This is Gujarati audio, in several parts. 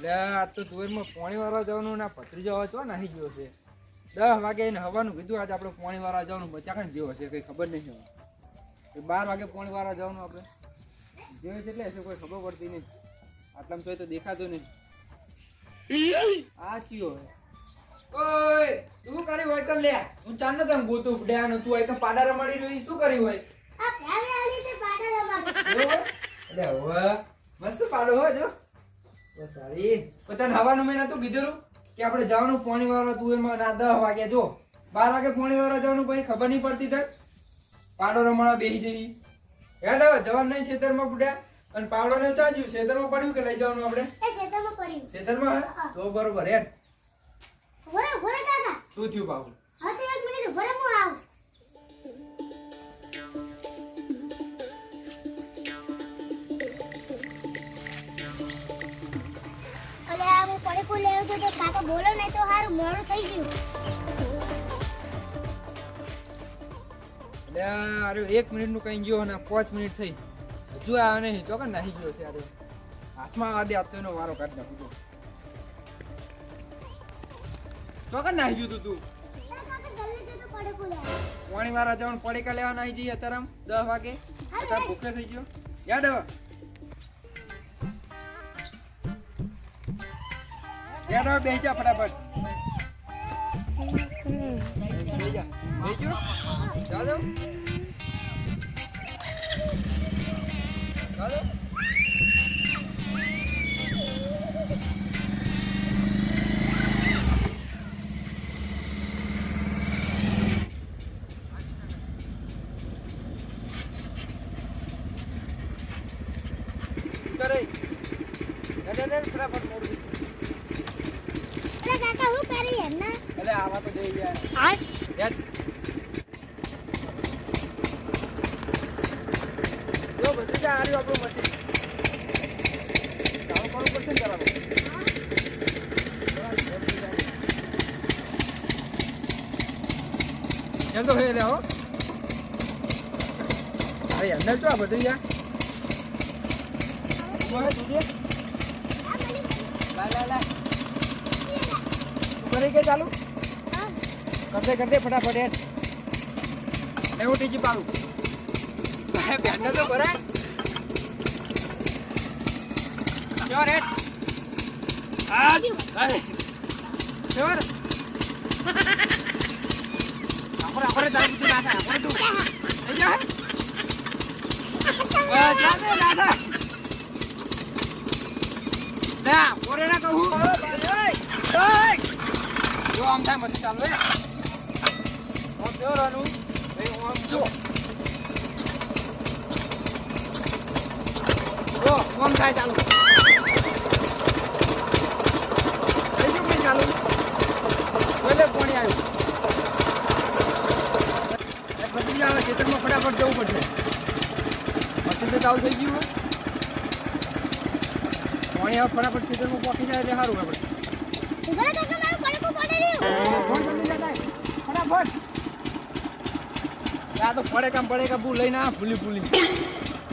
લે આ તો તુવેરમાં પોણી વાળા જવાનું ના પથરી જવા છો નાહી ગયો છે? દસ વાગે એને હવાનું કીધું આજે આપણે પોણી વાળા જવાનું બચાકણ જેવો છે કઈ ખબર નહીં હવે. બાર વાગે પોણી વાળા જવાનું આપણે. જેવું એટલે હશે કોઈ ખબર પડતી નહીં. આટલામાં તોય તો દેખાતો નહીં. આ કયો ઓય તું કરી હોય તો લે. હું ચાંદ તને ગોતું ફડ્યાનો તું આઈ કમ પાડા રમાડી રહી શું કરી હોય? આ પ્યાવે આલી તે પાડા રમાડે. હોય? એટલે હવે મસ્ત પાડો હોય જો. તો સારી પોતાને હવાનું મેં નતું કીધું કે આપણે જવાનું પોણી વાળા તું એમાં ના દસ વાગે જો. બાર વાગે પોણી વાળા જવાનું પછી ખબર નહીં પડતી થાય પાડો રમાડા બેસી જઈ યાદ હવે જવાનું નહીં ખેતરમાં ફૂટ્યા અને પાવડો ને ચાલ્યું ખેતરમાં પડ્યું કે લઈ જવાનું આપણે? ખેતરમાં પડ્યું. ખેતરમાં તો બરોબર હેડ. શું થયું પાવડું? હા તો એક મિનિટ ઊભો હું આવું. હું લેવું હતું તો કાકા બોલો ને તો હારું મોડું થઈ ગયું. એટલે અરે એક મિનિટનું કઈ ગયો અને પાંચ મિનિટ થઈ. હજુ આ નહીં તો કે નાહી ગયો છે અરે હાથમાં આદે આપતો એનો વારો કાઢી નાખું તો કે નાહી ગયું તું. પાણી વાળા જવાનું પડીકા લેવા નાહી જઈએ અત્યારે દસ વાગે. ભૂખે થઈ ગયો. યાદ હવે હવે બેસી જા ફટાફટ. બેસી જા બેસી ગયો ચાલો ચાલો કરે અરે અરે ફટાફટ મોડું અલે કાકા હું કરી એમ ના અરે આવા તો જઈ જાય આ યાદ જો બધું ત્યાં હાર્યું આપણું મશીન કામ કરવું પડશે ને જરા ચાલ તો હે લે હો. અરે અંદર તો આ બધું યાર? કરી કે ચાલુ? કરતે કરતે ફટાફટ હેડ. એવું ટીજી પાડું. બેન્ડર તો ભરાય. હેડ શ્યોર ચાલુ હે આમ જો રાનુ એ આમ જો જો આમ થાય ચાલુ થઈ ગયું કઈ ચાલુ પહેલે પાણી આવ્યું એ બદલી આવે ખેતરમાં ફટાફટ જવું પડશે મશીન તો ચાલુ થઈ ગયું પાણી હવે ફટાફટ ખેતરમાં પહોંચી જાય એટલે સારું આપણે ફટાફટ આ તો પડે કામ પડે કામ લઈને આ ભૂલી ભૂલી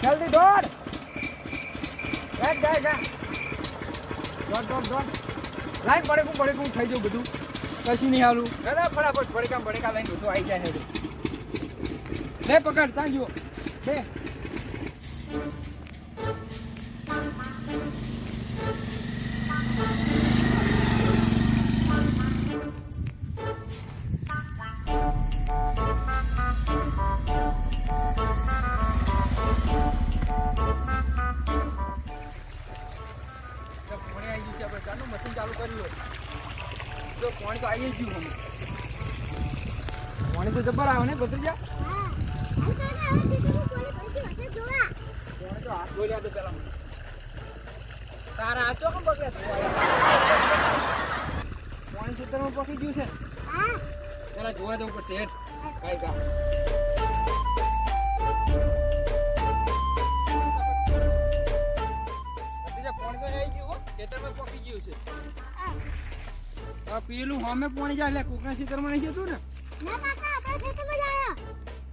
જલ્દી દોડ હેડ જાય જા દોડ દોડ દોડ લાઈન પડે કું પડે કું થઈ જવું બધું કશું નહીં હાલું દાદા ફટાફટ પડે કામ પડે કા લઈને બધું આવી જાય લે પકડ સાંજો બે. પાણી તો આવી ગયું પાણી તો જબર આવે ને બધું પેલું સામે પોણી જાય એટલે કોકના ખેતરમાં નહીં જતું ને? ના કાકા આપણા ખેતરમાં જ આવ્યો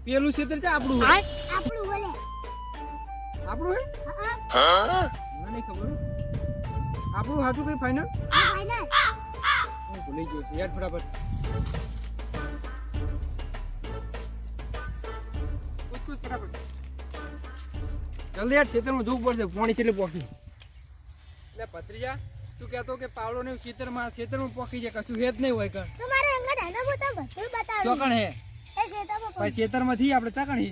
પેલું ખેતર છે આપણું હોય. આપણું બોલે આપણું હે હા. મને નહીં ખબર આપણું સાચું કઈ ફાઈનલ હા ફાઈનલ હું ભૂલી ગયો છું યાર ફટાફટ. જલ્દી યાર ખેતરમાં જવું પડશે પાણી એટલે પોકી. એટલે ભત્રીજા તું કહેતો કે પાવડો ને ખેતરમાં ખેતરમાં પોકી જાય કશું હેત નહીં હોય કણ. તમારે અંગત હેડો હું બધું બતાવું ચોકણ હે. એ ખેતરમાં પણ ખેતરમાંથી આપણે ચાકણ હે.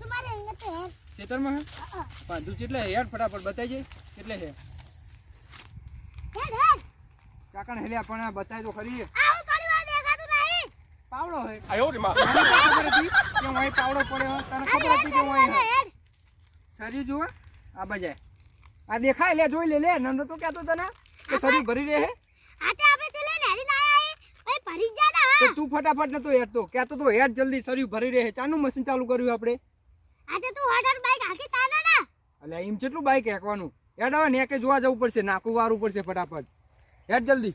તમારે અંગત હે. ખેતરમાં હે? પાંધું એટલે હેડ ફટાફટ બતાઈ જાય એટલે હે. હેડ હેડ. ચાકણ હેલ્યા પણ બતાય તો ખરી આવો કોણી વાર દેખાતું નહીં? પાવડો હે. આયો રે માં કે હોય પાવડો પડ્યો તને ખબર હતી કે હોય સરી જુઓ. આ બજાય આ દેખાય લે જોઈ લે લે. નંદો તો કહેતો તને કે શરીર ભરી રહે આ તે આપણે તે લઈને હેડી ના આયા ભાઈ ભરી જ જા તો હા. તું ફટાફટ નતો હેડતો કહેતો તો હેડ જલ્દી શરીર ભરી રહે ચાનું મશીન ચાલુ કર્યું આપણે? આ તે તું હટાર બાઈક હાકી તાના ના એટલે એમ કેટલું બાઈક હેકવાનું? હેડ હવે નેકે જોવા જવું પડશે. નાકું વારું પડશે ફટાફટ. હેડ જલ્દી.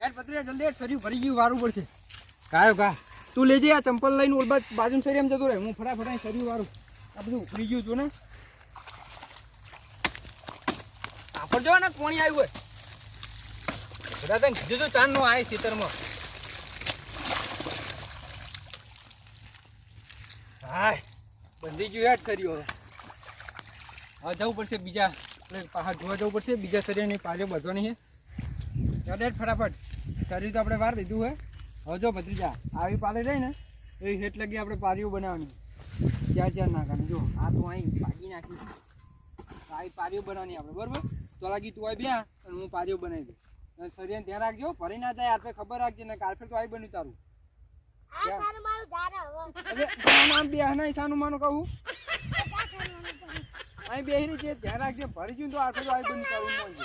હેડ પતરી જલ્દી હેડ શરીર ભરી ગયું વારું પડશે. કાયો કા તું લેજે આ ચંપલ લઈને ઓલ બાજુ શરીર એમ જતો રહે. હું ફટાફટ અહીં શરીર વારું. આ બધું ઉખડી ગયું છું ને. આપણ જો ને કોણી આવ્યું હોય. બધા તને કીધું તું ચાંદ નો આય ખેતરમાં. હાય, બંધી ગયું હેડ શરીર હવે. જવું પડશે બીજા આપણે પહાડ જોવા પડશે, બીજા શરીરની પાછળ બધવાની છે. હેડ ફટાફટ. શરીર તો આપણે વાર દીધું હે. હવે જો ભત્રીજા, આવી પાલે રહી ને, એ હેટ લગી આપણે પારીઓ બનાવવાની. ચાર ચાર નાખવાની જો, આ તો અહીં ભાગી નાખી. આવી પારીઓ બનાવવાની આપણે, બરોબર? તો લાગી તું આવી બ્યા અને હું પારીઓ બનાવી દઉં શરીરને ધ્યાન રાખજો ફરી ના જાય આપણે ખબર રાખજે ને કાલફેર તો આવી બન્યું તારું. તારું નામ બે નહીં સાનું માનું કહું. અહીં બેહી રહી છે ધ્યાન રાખજે ભરી ગયું તો આખું તો આવી બન્યું તારું મોંજે.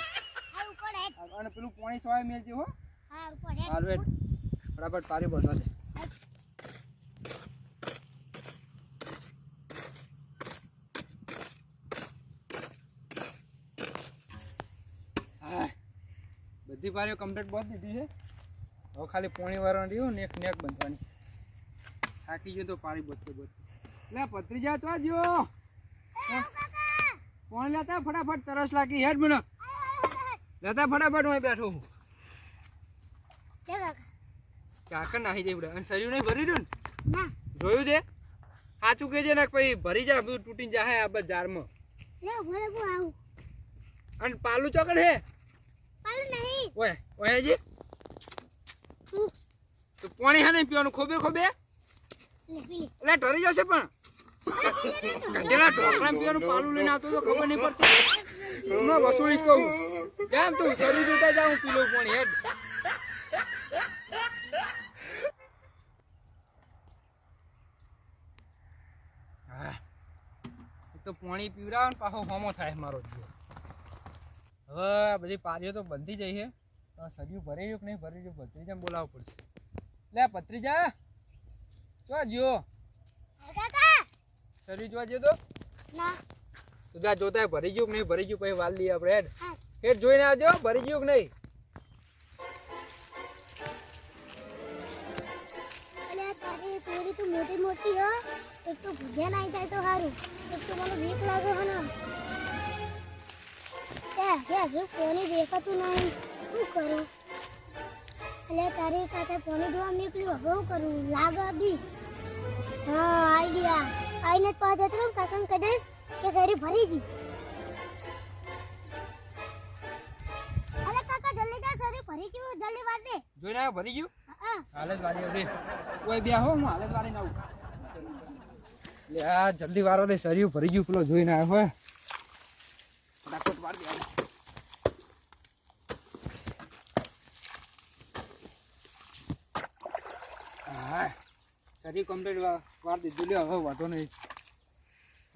અને પેલું પાણી સવાય મેલજે હો. હારું ફટાફટ પારી બનવા દે હા બધી પારીઓ કમ્પ્લીટ બાંધી દીધી છે. હવે ખાલી પોણી વાળવાની રહ્યું નેક નેક બંધવાની. થાકી ગયો તો પારી બધું બધું એટલે પતરી જા તો જો પોણી લેતા ફટાફટ તરસ લાગી. હેડ મને. લેતા ફટાફટ હું બેઠો હું ચાકર નાખી જાય અને શરીર નહીં ભરી રહ્યું ને? જોયું તે સાચું કહેજે ને પછી ભરી જાય બધું તૂટીને જાય આ બધા જારમાં. અને પાલું ચોકડ હે? પાલું નહીં. ઓય ઓય તો પાણી હા નહીં પીવાનું ખોબે ખોબે? એટલે ઢરી જશે પણ. ઢોકળા પીવાનું પાલું લઈને આવતો તો ખબર નહીં પડતી. હું વસૂલીશ કહું. જામ તું શરીર જોતા જાઉં પી પાણી હેડ. તો પાણી પીવડાવે ને પાછો હોમો થાય મારો જીવ. હવે આ બધી પારીઓ તો બંધી જઈ છે સરિયું ભરી રહ્યું કે નહીં ભરી રહ્યું ભત્રીજાને બોલાવવું પડશે. લે ભત્રીજા જો જ્યો હા સરિયું જોવા જ્યો તો? તો જા જોતા ભરી ગયું કે નહીં ભરી ગયું પછી વાલ લઈએ આપણે હેડ. હેડ જોઈને આવજો ભરી ગયું કે નહીં? મોટી મોટી હો. એક તો ભૂગ્યા નાઈ જાય તો સારું. એક તો મને વીક લાગે હો ને. તે હજુ હજુ દેખાતું નહીં. શું કરું? એટલે તારી કાકા કોને જોવા નીકળ્યું. હવે શું કરું? લાગે બી. હા આઈડિયા આઈને જ જતો કાકાને કહી દઈશ કે શરીર ભરી ગયું. અરે કાકા જલ્દી જા ભરી ગયું જલ્દી વાળ દે જોઈને આવ્યો ભરી ગયું? હા. હાલે જ ઓય બે હો હું હાલે જ વારીને આવું. લે આ જલ્દી વારો દે શરીર ભરી ગયું પેલો જોઈને આવ્યો હોય ફટાફટ વાર દે હાલે. હા સરી કમ્પ્લીટ વાર દીધું. લે હવે વાંધો નહીં.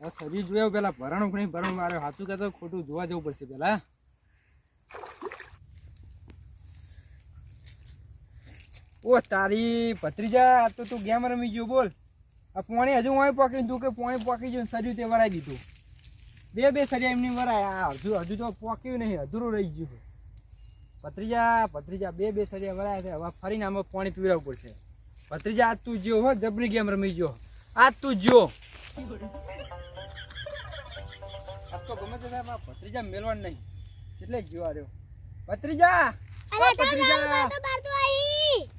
હવે સરી જોયા પેલા ભરણ નહીં ભરણ? મારે સાચું કહેતો ખોટું જોવા જવું પડશે પેલા. ઓ તારી ભત્રીજા તો તું ગેમ રમી ગયો, બોલ. આ પોણી હજુ હું પોકી તું કે પોણી પોકી ગયું સર્યું તે વરાઈ દીધું? બે બે સરિયા એમની વરાય. હજુ હજુ તો પોક્યું નહીં, અધૂરું રહી ગયું. ભત્રીજા ભત્રીજા, બે બે સરિયા વરાયા છે. હવે ફરીને આમાં પાણી પીવડાવવું પડશે. ભત્રીજા આજ તું જ્યો હો જબરી ગેમ રમી જો આજ તું જ્યો. આજ તો ગમે તે થાય, ભત્રીજા મેળવાનું નહીં. એટલે ગયો રહ્યો. ભત્રીજા! અરે ભત્રીજા.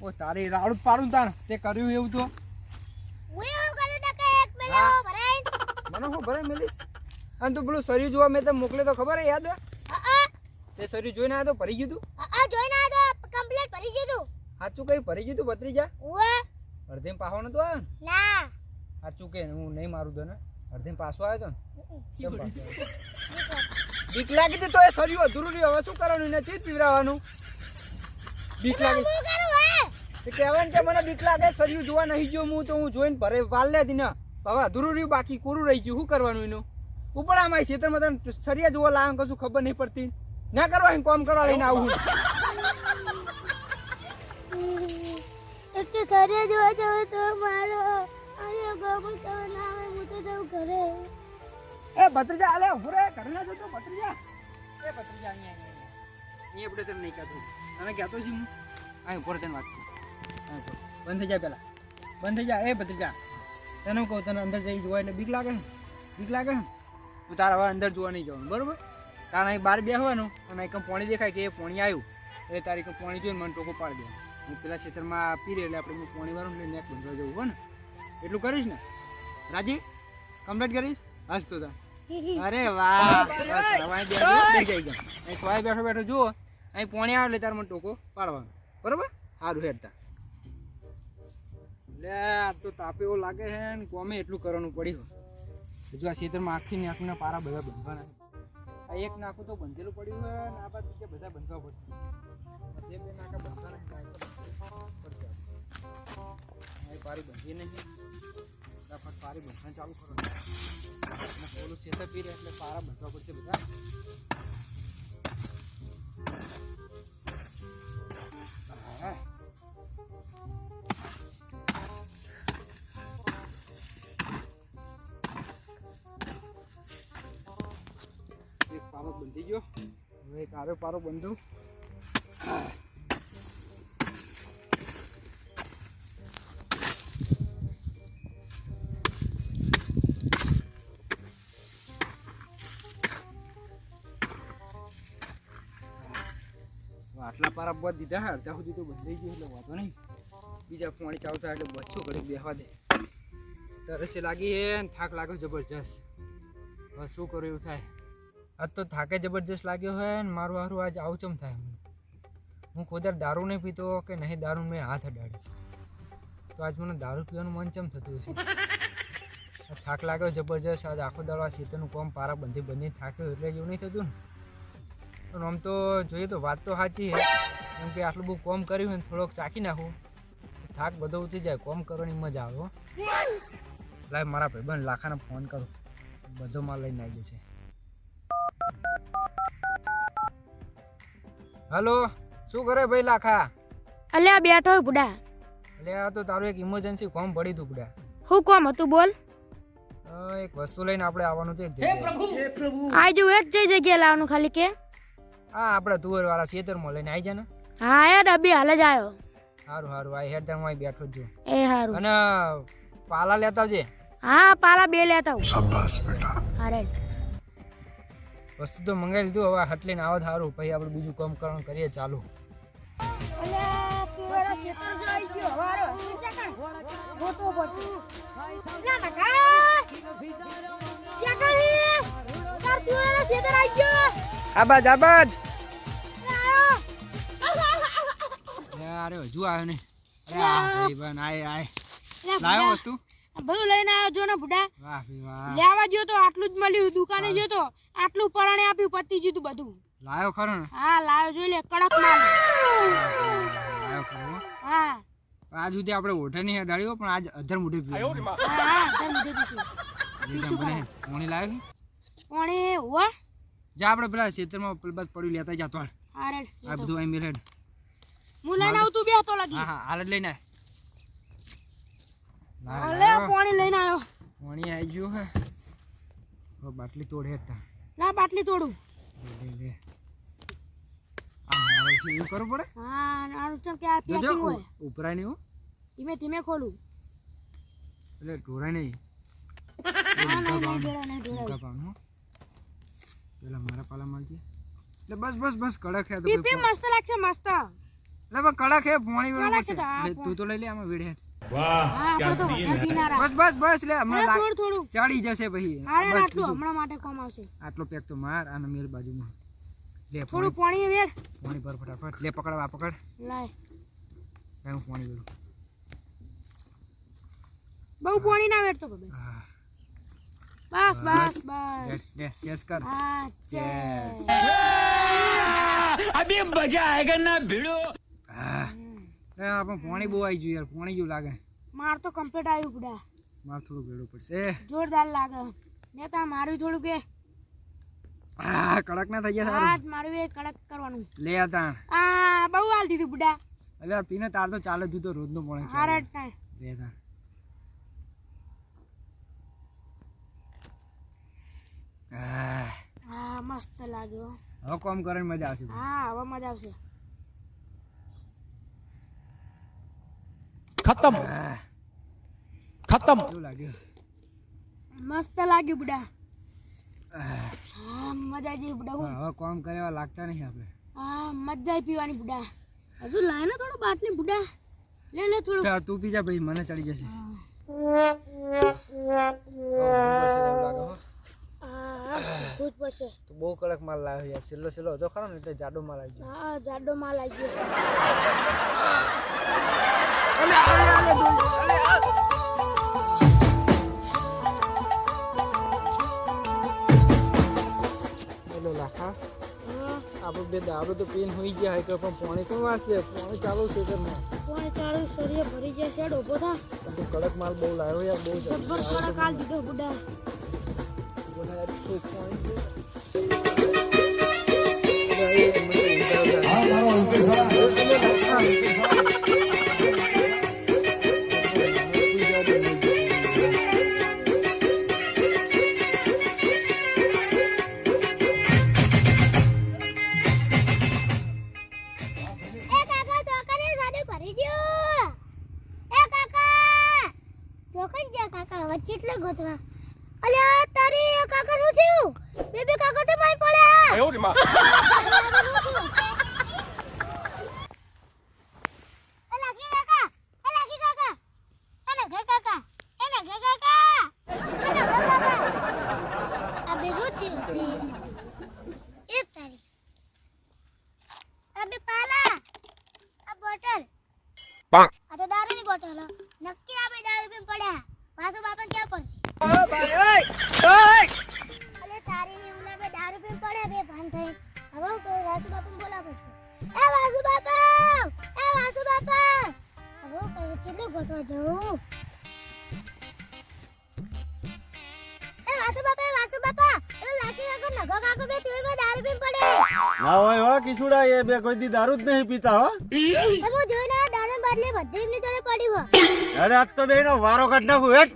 ઓ તારે રાડું પાડું તાણ. તે કર્યું એવું તો? હું એવું કર્યું તો કે એક મેલ્યો. ભરાઈ મને હું ભરાઈ મેલીશ? અને તું પેલું શરીર જોવા મેં તને મોકલે તો ખબર હે યાદ હે? તે શરીર જોઈને આવ્યો તો ભરી ગયું તું અ જોઈને આ તો કમ્પ્લીટ ભરી દીધું સાચું કઈ ભરી ગયું તું ભત્રીજા? ઓએ અડધેમ પાછો નતો આવ્યો ને? ના. સાચું કે હું નહીં મારું તને? ને અડધેમ પાછો આવ્યો તો કેમ પાછો બીક લાગી હતી તો એ સર્યું અધૂરું રહ્યું. હવે શું કરવાનું? એને ચીજ પીવડાવવાનું. બીક લાગી. હું તે કહેવાય ને કે મને બીક લાગે સર્યું જોવા નહીં ગયો હું તો હું જોઈને ભરે વાલ લે ને હવે અધૂરું રહ્યું બાકી કોરું રહી ગયું? શું કરવાનું એનું? ઉપર આમાં ખેતરમાં તને સરિયા જોવા લાવે કશું ખબર નહીં પડતી. ના કરવા એમ કોમ કરવા લઈને આવું. એક તો સરે જોવા જાવ તો મારો અરે બાબુ તો ના આવે હું તો જાઉં ઘરે. એ ભત્રીજા આલે હુરે ઘરે ના જતો ભત્રીજા. એ ભત્રીજા અહીંયા અહીંયા આપણે તને નહીં કહેતું અને કહેતો છું હું. અહીં ઉપર તને વાત. બંધ થઈ જા પેલા. બંધ થઈ જા. એ ભત્રીજા તને કહું તને અંદર જઈ જોવા એટલે બીક લાગે? બીક લાગે? હું તું તારે હવે અંદર જોવા નહીં જવાનું બરાબર? તારા અહીં બહાર બેસવાનું અને અહીં પાણી દેખાય કે એ પાણી આવ્યું. એટલે તારી કંઈ પાણી જોઈને મને ટોકો પાડી દે. હું પેલા ક્ષેત્રમાં પી રહી એટલે આપણે હું પોણી વાળું ને નેક બંધવા જવું હોય ને? એટલું કરીશ ને? રાજી? કમ્પ્લીટ કરીશ? હસ તો અરે વાહ. સોય બેઠો બેઠો જુઓ. અહીં પોણી આવે એટલે તારે મને ટોકો પાડવાનો. બરોબર? સારું હેરતા લે, આ તો તાપે એવો લાગે છે ને, કોમે એટલું કરવાનું પડ્યું. હજુ આ ખેતરમાં આખી ને આખીના પારા બધા બંધવાના. આ એક નાખું તો બંધેલું પડ્યું હોય અને આ બાજુ બધા બંધવા પડશે. જે બે નાકા આ પડશે. અહીં પારી બંધી નહીં. પારી બંધવાનું ચાલુ કરો. ઓલું ખેતર પી એટલે પારા બંધવા પડશે બધા. ગયો. હવે કારો પારો બંધ. આટલા પારા બધા દીધા હે, અડધા સુધી તો બંધાઈ ગયું, એટલે વાંધો નહીં. બીજા પાણી થાય એટલે બચ્ચું ઘડી બેહવા દે. તરસે લાગી હે થાક લાગ્યો જબરજસ્ત. હવે શું કરું એવું થાય? આજ તો થાકે જબરજસ્ત લાગ્યો હોય ને મારું હારું આજ આવું ચમ થાય હું ખોદર દારૂ નહીં પીતો કે નહીં દારૂ મેં હાથ અડાડ્યો તો આજ મને દારૂ પીવાનું મન ચમ થતું હશે? થાક લાગ્યો જબરજસ્ત, આજ આખો દાડો આ શીતળનું કોમ પારા બંધી બંધી થાક્યો એટલે એવું નહીં થતું ને. પણ આમ તો જોઈએ તો વાત તો સાચી છે કેમ કે આટલું બહુ કોમ કર્યું હોય થોડોક ચાખી નાખું. થાક બધો ઉતરી જાય, કોમ કરવાની મજા આવે. લાય મારા ભાઈબંધ લાખાને ફોન કરું. બધો માલ લઈને આવી જશે. હલો શું કરે ભાઈ લાખા? અલ્યા બેઠો હોય બુડા. અલે આ તો તારું એક ઇમરજન્સી કોમ પડી તું બુડા. હું કોમ હતું બોલ. એક વસ્તુ લઈને આપણે આવવાનું હતું એક પ્રભુ! આ જો એક જઈ જગ્યાએ લાવવાનું ખાલી કે. હા આપણે તુવર વાળા ખેતરમાં લઈને આવી જા ને હા એ ડબ્બી હાલ જ આવ્યો સારું સારું આ હેડ તમે બેઠો જ જો એ હારું. અને પાલા લેતા આવજે. હા પાલા બે લેતા હું અરે. વસ્તુ તો મંગાવી લીધું હવે હટ લઈને આવો સારું પછી આપણે બીજું કામ કરવાનું કરીએ ચાલુ. આબાજ આબાજ. અરે હજુ આવ્યો ને આય આય. લાવ્યો વસ્તુ? બધું લઈને આવ્યો જો ને બુડા. લેવા ગયો તો આટલું જ મળ્યું દુકાને ગયો તો આટલું પરણે આપ્યું પતી ગયું બધું. લાવ્યો ખરો ને? હા લાવ્યો જોઈ લે કડક માલ. લાયો ખરો હા. આજ સુધી આપણે ઓઠે નહીં અડાડ્યો પણ આજ અધર મોઢે પીવો હા હા ધમ ધમ પીશું. પીશું મને પોણી લાવ્યો ઓણે હો. જા આપણે પેલા ખેતરમાં બસ પડ્યું લેતા જાતો હાલ. રેડ આ બધું અહીં મેરેડ હું લઈને આવું તું બેહતો લાગી. હા હા હાલ લઈને આય. લાવ, પાણી લઈને આવ્યો પોણી આવી ગયું હે. હવે બાટલી તોડે લા બાટલી તોડું. લે લે લે. આ મારે શું કરવું પડે? હા નાનું ચમ કે આ પેકિંગ હોય. ઉપરાય નહીં હો. ધીમે ધીમે ખોલું. એટલે ઢોરાય નહીં પેલા મારા પાલા મળજે એટલે બસ બસ બસ કડક હે મસ્ત લાગશે મસ્ત. એટલે કડક હે પોણી તું તો લઈ લે આમાં વેડે આપણે તો વધારે પીનારા બસ બસ બસ લે હમણાં થોડું થોડું. ચડી જશે પછી. અરે આટલું હમણાં માટે કોમ આવશે. આટલો પેક તો માર અને મેલ બાજુમાં. લે થોડું પાણી. વેડ પોણી પર ફટાફટ. લે પકડ આ પકડ. લાય. હું પોણી વેળું બહુ પાણી ના વેડતો બાબા. બસ કર. હા આ પણ પાણી બહુ આવી ગયું યાર પાણી જેવું લાગે. માર તો કમ્પ્લીટ આવ્યું બુડા. માર થોડું ભેળું પડશે. જોરદાર લાગે. ને તા મારું થોડું કે આ કડક ના થઈ ગયા સારું મારું એ કડક કરવાનું. લે આ તાણ. આ બહુ હાલ દીધું બુડા. અલે પીને તાર તો ચાલે જ તો રોજ નો હાર ચાલે. જ તાર લે તા આ. મસ્ત લાગ્યો. હવે કોમ કરીને મજા આવશે હા હવે મજા આવશે. ખતમ. ખતમ. મસ્ત લાગ્યું બુડા. મજા આવી બુડા હવે કોમ કરેવા લાગતા નહીં આપણે. હા મજા આવી પીવાની બુડા. હજુ લાય ને થોડું બાટલી બુડા. લે લે થોડું. તું પી જા ભાઈ મને ચડી જશે. ભૂત પડશે. તો બહુ કડક માલ લાવ્યો યાર. છેલ્લો છેલ્લો ખરો ને એટલે જાડો માલ આવી ગયો. હા જાડો માલ આવી ગયો. આપણે બે દારૂ તો પીન હોઈ ગયા હોય તો પણ પાણી કોણ વાંચશે પાણી ચાલુ છે શરીર ભરી ગયા છે પણ કડક માલ બહુ લાવ્યો યાર બહુ હાલ દીધો બુડા એ આ તો દારૂની બોટલ. નક્કી આ ના હોય હો કિશુડા એ બે કોઈ દી દારૂ જ નહીં પીતા હો. તમે જોઈને દારૂ બદલે બધે એમની જોડે પડ્યું હો અરે આજ તો બે નો વારો કાઢ નાખું હેટ